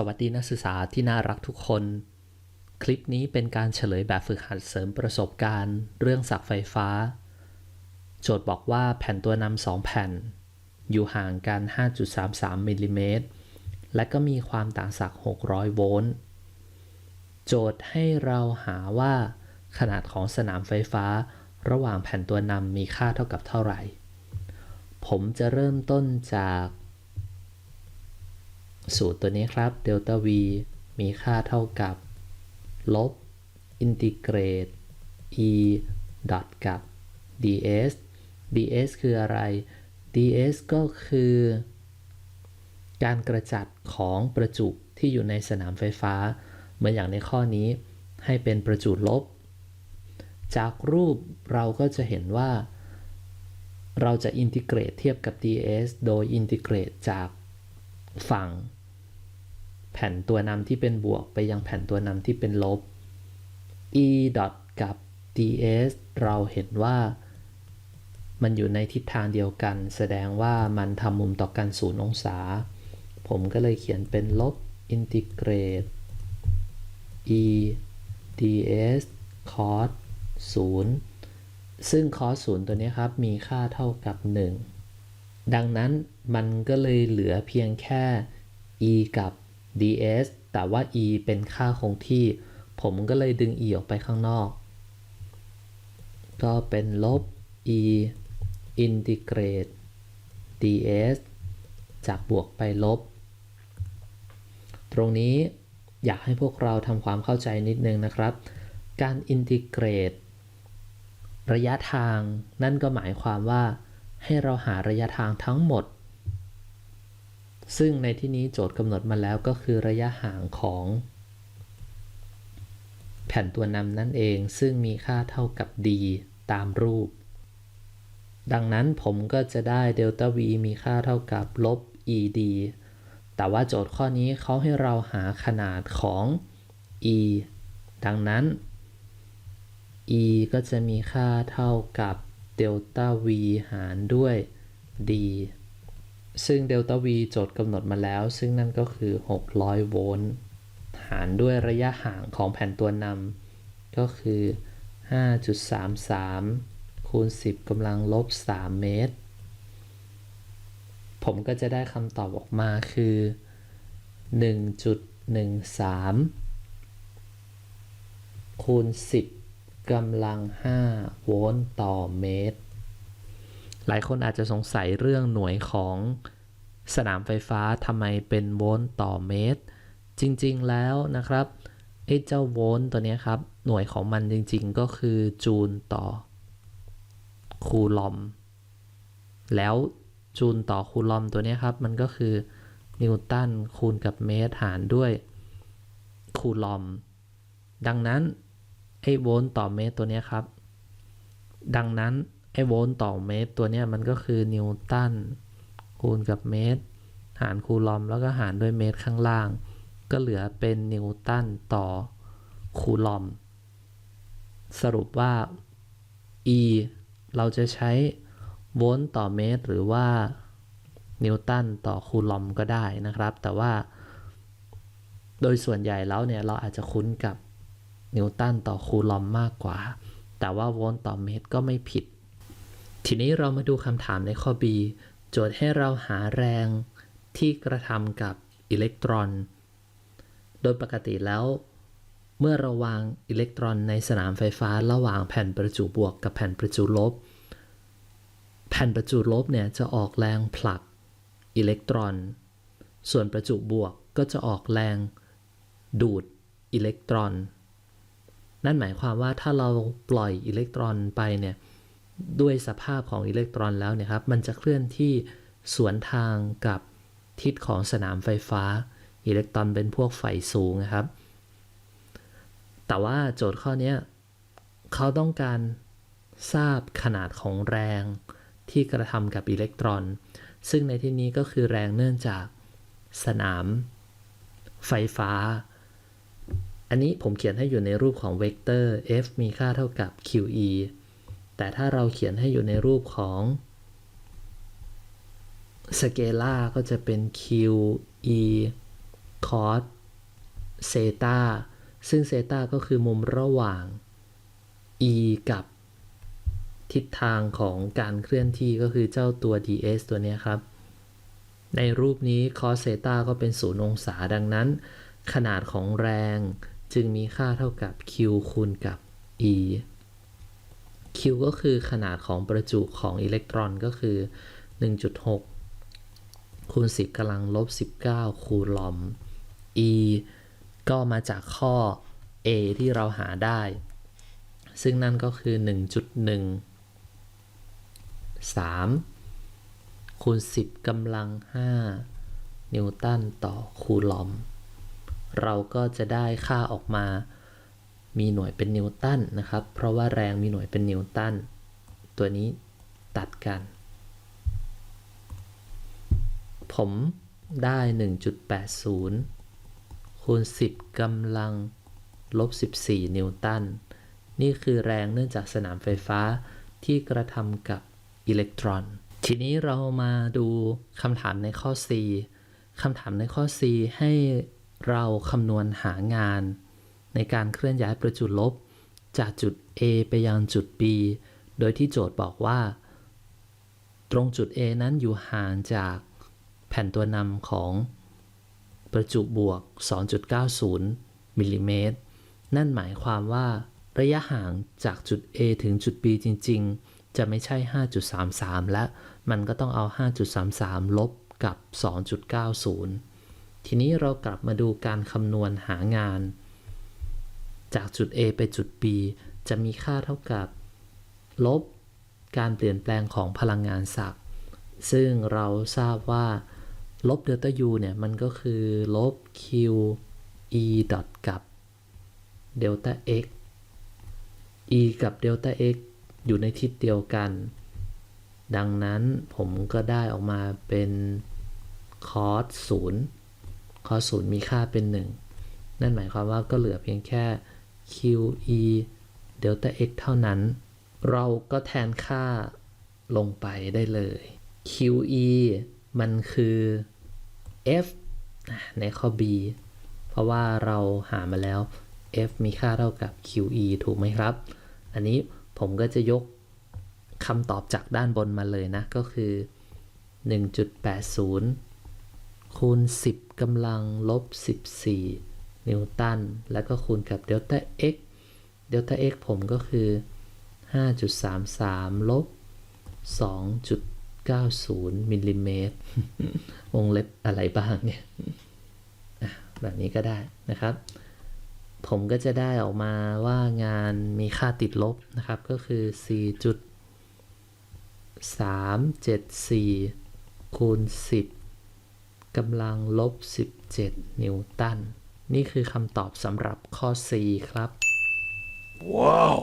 สวัสดีนักศึกษาที่น่ารักทุกคน คลิปนี้เป็นการเฉลยแบบฝึกหัดเสริมประสบการณ์ เรื่องสักไฟฟ้า โจทย์บอกว่าแผ่นตัวนำสองแผ่น อยู่ห่างกัน 5.33มิลลิเมตรและก็มีความต่างศักย์600 โวลต์ โจทย์ให้เราหาว่า ขนาดของสนามไฟฟ้า ระหว่างแผ่นตัวนำมีค่าเท่ากับเท่าไหร่ ผมจะเริ่มต้นจาก สูตรตัวนี้ครับเดลต้า v มีค่าเท่ากับ ลบ อินทิเกรต e ดอทกับ ds ds คืออะไร ds ก็คือ การกระจัดของประจุที่อยู่ในสนามไฟฟ้า เหมือนอย่างในข้อนี้ให้เป็นประจุลบ จากรูปเราก็จะเห็นว่า เราจะอินทิเกรตเทียบกับ ds โดยอินทิเกรตจากฝั่ง แผ่นตัวนำที่เป็นบวกไปยังแผ่นตัวนำที่เป็นลบ e กับ ds เราเห็นว่า มันอยู่ในทิศทางเดียวกัน แสดงว่ามันทำมุมต่อกัน 0 องศา ผมก็เลยเขียนเป็นลบอินทิเกรต e ds cos 0 ซึ่ง cos 0 ตัวนี้ครับ มีค่าเท่ากับ 1 ดังนั้นมันก็เลยเหลือเพียงแค่ e กับ ds แต่ว่า e เป็นค่าคงที่ ผมก็เลยดึง e ออกไปข้างนอก ก็เป็นลบ e อินทิเกรต ds จากบวกไปลบ ตรงนี้อยากให้พวกเราทำความเข้าใจนิดนึงนะครับ การอินทิเกรต ระยะทาง นั่นก็หมายความว่า ให้เราหาระยะทางทั้งหมด ซึ่งในที่นี้โจทย์กำหนดมาแล้วก็คือระยะห่างของ แผ่นตัวนำนั่นเอง ซึ่งมีค่าเท่ากับ d ตามรูป ดังนั้นผมก็จะได้เดลต้า v มีค่าเท่ากับลบ ed แต่ว่าโจทย์ข้อนี้เขาให้เราหาขนาดของ e ดังนั้น e ก็จะมีค่าเท่ากับเดลต้า v หารด้วย d ซึ่งเดลต้า v โจทย์กำหนดมาแล้ว ซึ่งนั่นก็คือ 600 โวลต์ หารด้วยระยะห่างของแผ่นตัวนำก็คือ 5.33 คูณ 10กำลังลบ 3 เมตร ผมก็จะได้คำตอบออกมาคือ 1.13 คูณ 10กำลัง 5 โวลต์ต่อเมตร หลายคนอาจจะสงสัยเรื่องหน่วยของสนามไฟฟ้าทำไมเป็นโวลต์ต่อเมตร จริงๆแล้วนะครับไอ้เจ้าโวลต์ตัวนี้ครับ หน่วยของมันจริงๆ ก็คือจูลต่อ คูลอม แล้วจูลต่อคูลอมตัวนี้ครับ มันก็คือนิวตันคูณกับเมตรหารด้วยคูลอม ดังนั้นไอ้โวลต์ต่อเมตรตัวนี้ครับ ดังนั้น ไอ้โวลต์ต่อเมตรตัวนี้มันก็คือนิวตันคูณกับเมตร หารคูลอมแล้วก็หารด้วยเมตรข้างล่าง ก็เหลือเป็นนิวตันต่อคูลอม สรุปว่า e เราจะใช้โวลต์ต่อเมตร หรือว่านิวตันต่อคูลอมก็ได้นะครับ แต่ว่า โดยส่วนใหญ่แล้วเนี่ยเราอาจจะคุ้นกับนิวตันต่อคูลอมมากกว่า แต่ว่าโวลต์ต่อเมตรก็ไม่ผิด ทีนี้เรามาดูคำถามในข้อ B โจทย์ให้เราหาแรงที่กระทำกับอิเล็กตรอน โดยปกติแล้ว เมื่อเราวางอิเล็กตรอนในสนามไฟฟ้าระหว่างแผ่นประจุบวกกับแผ่นประจุลบ แผ่นประจุลบเนี่ยจะออกแรงผลักอิเล็กตรอน ส่วนประจุบวกก็จะออกแรงดูดอิเล็กตรอน นั่นหมายความว่าถ้าเราปล่อยอิเล็กตรอนไปเนี่ย ด้วยสภาพของอิเล็กตรอนแล้วเนี่ยครับ มันจะเคลื่อนที่สวนทางกับทิศของสนามไฟฟ้า อิเล็กตรอนเป็นพวกไฟสูงนะครับ แต่ว่าโจทย์ข้อนี้เขาต้องการทราบขนาดของแรงที่กระทำกับอิเล็กตรอน ซึ่งในที่นี้ก็คือแรงเนื่องจากสนามไฟฟ้า อันนี้ผมเขียนให้อยู่ในรูปของเวกเตอร์ f มีค่าเท่ากับ qe แต่ถ้าเราเขียนให้อยู่ในรูปของสเกลาก็จะเป็น q e คอสเซตาซึ่งเซตาก็คือมุมระหว่าง e กับทิศทางของการเคลื่อนที่ก็คือเจ้าตัว ds ตัวนี้ครับ ในรูปนี้ cos เซตาก็เป็นศูนย์องศาดังนั้น ขนาดของแรงจึงมีค่าเท่ากับ q คูณกับ e q ก็คือขนาดของประจุของอิเล็กตรอนก็คือ 1.6 คูณ 10กำลังลบ 19 คูลอม e ก็มาจากข้อ a ที่เราหาได้ ซึ่งนั่นก็คือ 1.1 3 คูณ 10กำลัง 5 นิวตันต่อคูลอม เราก็จะได้ค่าออกมา มีหน่วยเป็นนิวตันนะครับ เพราะว่าแรงมีหน่วยเป็นนิวตัน ตัวนี้ตัดกัน ผมได้ 1.80 คูณ 10กำลังลบ 14 นิวตัน นี่คือแรงเนื่องจากสนามไฟฟ้าที่กระทำกับอิเล็กตรอน ทีนี้เรามาดูคำถามในข้อ C คำถามในข้อ C ให้เราคำนวณหางาน ในการเคลื่อนย้ายประจุลบ จากจุด A ไปยังจุด B โดยที่โจทย์บอกว่า ตรงจุด A นั้นอยู่ห่างจากแผ่นตัวนำของประจุบวก 2.90มิลลิเมตรนั่นหมายความว่าระยะห่างจากจุด A ถึงจุด B จริง ๆ จะไม่ใช่ 5.33 และมันก็ต้องเอา 5.33 ลบกับ 2.90 ทีนี้เรากลับมาดูการคำนวณหางาน จากจุด A ไปจุด B จะมีค่าเท่ากับ ลบการเปลี่ยนแปลงของพลังงานศักย์ซึ่งเราทราบว่า ลบเดลต้า U เนี่ย มันก็คือลบ Q E ดอทกับเดลต้า X E กับเดลต้า X อยู่ในทิศเดียวกัน ดังนั้นผมก็ได้ออกมาเป็นคอสศูนย์คอสศูนย์มีค่าเป็น 1 นั่นหมายความว่าก็เหลือเพียงแค่ QE เดลต้า x เท่านั้น เราก็แทนค่าลงไปได้เลย QE มันคือ F ในข้อ B เพราะว่าเราหามาแล้ว F มีค่าเท่ากับ QE ถูกไหมครับ อันนี้ผมก็จะยกคำตอบจากด้านบนมาเลยนะ ก็คือ 1.80 คูณ 10กำลังลบ 14 นิวตัน แล้วก็คูณกับเดลต้า x เดลต้า x ผมก็คือ 5.33 ลบ 2.90 มิลลิเมตร วงเล็บอะไรบ้างเนี่ยแบบนี้ก็ได้นะครับ ผมก็จะได้ออกมาว่างานมีค่าติดลบนะครับ ก็คือ 4.374 คูณ 10กำลังลบ 17 นิวตัน นี่คือคำตอบสำหรับข้อ C ครับ Wow.